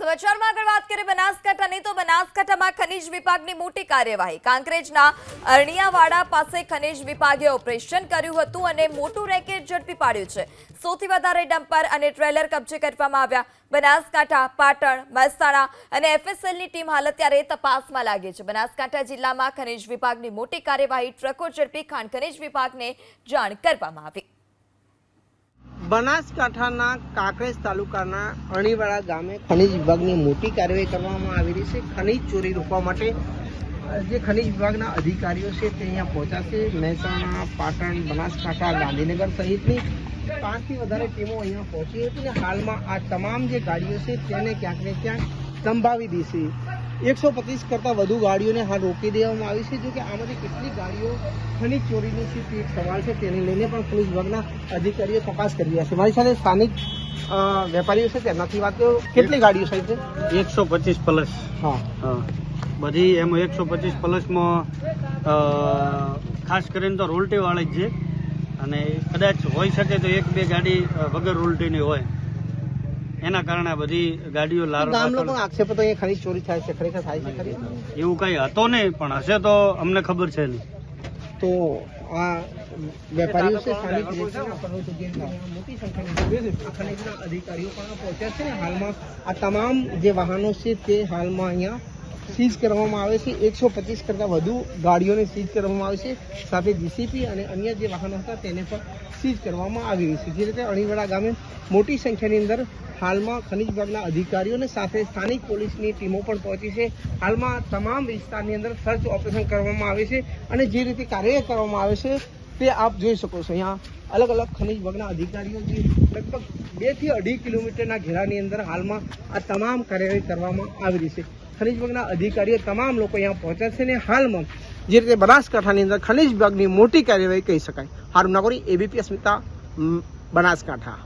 સમાચારમાં આગળ વાત કરીએ બનાસકાંઠાની, તો બનાસકાંઠામાં ખનિજ વિભાગની મોટી કાર્યવાહી. કાંકરેજના અરણિયાવાડા પાસે ખનિજ વિભાગે ઓપરેશન કર્યું હતું અને મોટું રેકેટ ઝડપી પાડ્યું છે. સૌથી વધારે ડમ્પર અને ટ્રેલર કબજે કરવામાં આવ્યા. બનાસકાંઠા, પાટણ, મહેસાણા અને એફએસએલની ટીમ હાલ અત્યારે તપાસમાં લાગી છે. બનાસકાંઠા જિલ્લામાં ખનિજ વિભાગની મોટી કાર્યવાહી, ટ્રકો ઝડપી, ખાણ ખનિજ વિભાગને જાણ કરવામાં આવી. બનાસકાંઠાના કાંકરેજ તાલુકાના અણીવાડા ગામે ખનીજ વિભાગની મોટી કાર્યવાહી કરવામાં આવી રહી છે. ખનીજ ચોરી રોકવા માટે જે ખનીજ વિભાગના અધિકારીઓ છે તે અહીંયા પહોંચાશે મહેસાણા, પાટણ, બનાસકાંઠા, ગાંધીનગર સહિતની પાંચથી વધારે ટીમો અહીંયા પહોંચી હતી અને હાલમાં આ તમામ જે ગાડીઓ છે તેને ક્યાંક ને ક્યાંક સંભાવી દેશે એકસો પચીસ કરતાં વધુ ગાડીઓને હાલ રોકી દેવામાં આવી છે. જો કે આમાંથી કેટલી ગાડીઓ ખનિજ ચોરીની છે તે સવાલ છે તેને લઈને પણ પોલીસ વિભાગના અધિકારીઓ તપાસ કરી રહ્યા છે. મારી સાથે સ્થાનિક વેપારીઓ છે તેમનાથી વાત કેટલી ગાડીઓ સાહેબ છે એકસો પચીસ પ્લસ. હા. બધી એમાં એકસો પચીસ પ્લસમાં ખાસ કરીને તો રોલટી વાળી જ છે. અને કદાચ હોઈ શકે તો એક બે ગાડી વગર રોલટીની હોય. એના કારણે આ બધી ગાડીઓ લારો ગામ લોકો પાછળ- તો અહીંયા ખનીજ ચોરી થાય છે ખરેખર થાય છે ખરી એવું કઈ હતો નહીં પણ હશે તો અમને ખબર છે નહીં. તો આ વેપારીઓ છે સ્થાનિક મોટી અધિકારીઓ પણ પહોંચ્યા છે હાલમાં. આ તમામ જે વાહનો છે તે હાલમાં અહીંયા સીઝ કરવામાં આવે છે, એકસો પચીસ કરતાં વધુ ગાડીઓને સીઝ કરવામાં આવે છે. સાથે જીસીપી અને અન્ય જે વાહનો હતા, તેને પણ સીઝ કરવામાં આવી રહી છે. જે રીતે અણીવાડા ગામે મોટી સંખ્યાની અંદર હાલમાં ખનીજ વિભાગના અધિકારીઓને સાથે સ્થાનિક પોલીસની ટીમો પણ પહોંચી છે. હાલમાં તમામ વિસ્તારની અંદર સર્ચ ઓપરેશન કરવામાં આવે છે અને જે રીતે કાર્ય કરવામાં આવે છે, તે આપ જોઈ શકો છો. અહીંયા અલગ અલગ ખનીજ વિભાગના અધિકારીઓ જે લગભગ બેથી અઢી કિલોમીટરના ઘેરાની અંદર હાલમાં આ તમામ કાર્યવાહી કરવામાં આવી રહી છે. ખનીજ વિભાગના અધિકારીઓ તમામ લોકો અહીંયા પહોંચ્યા છે અને હાલમાં જે રીતે બનાસકાંઠાની અંદર ખનીજ વિભાગની મોટી કાર્યવાહી કહી શકાય. હારું નાગોરી એબીપી અસ્મિતા બનાસકાંઠા.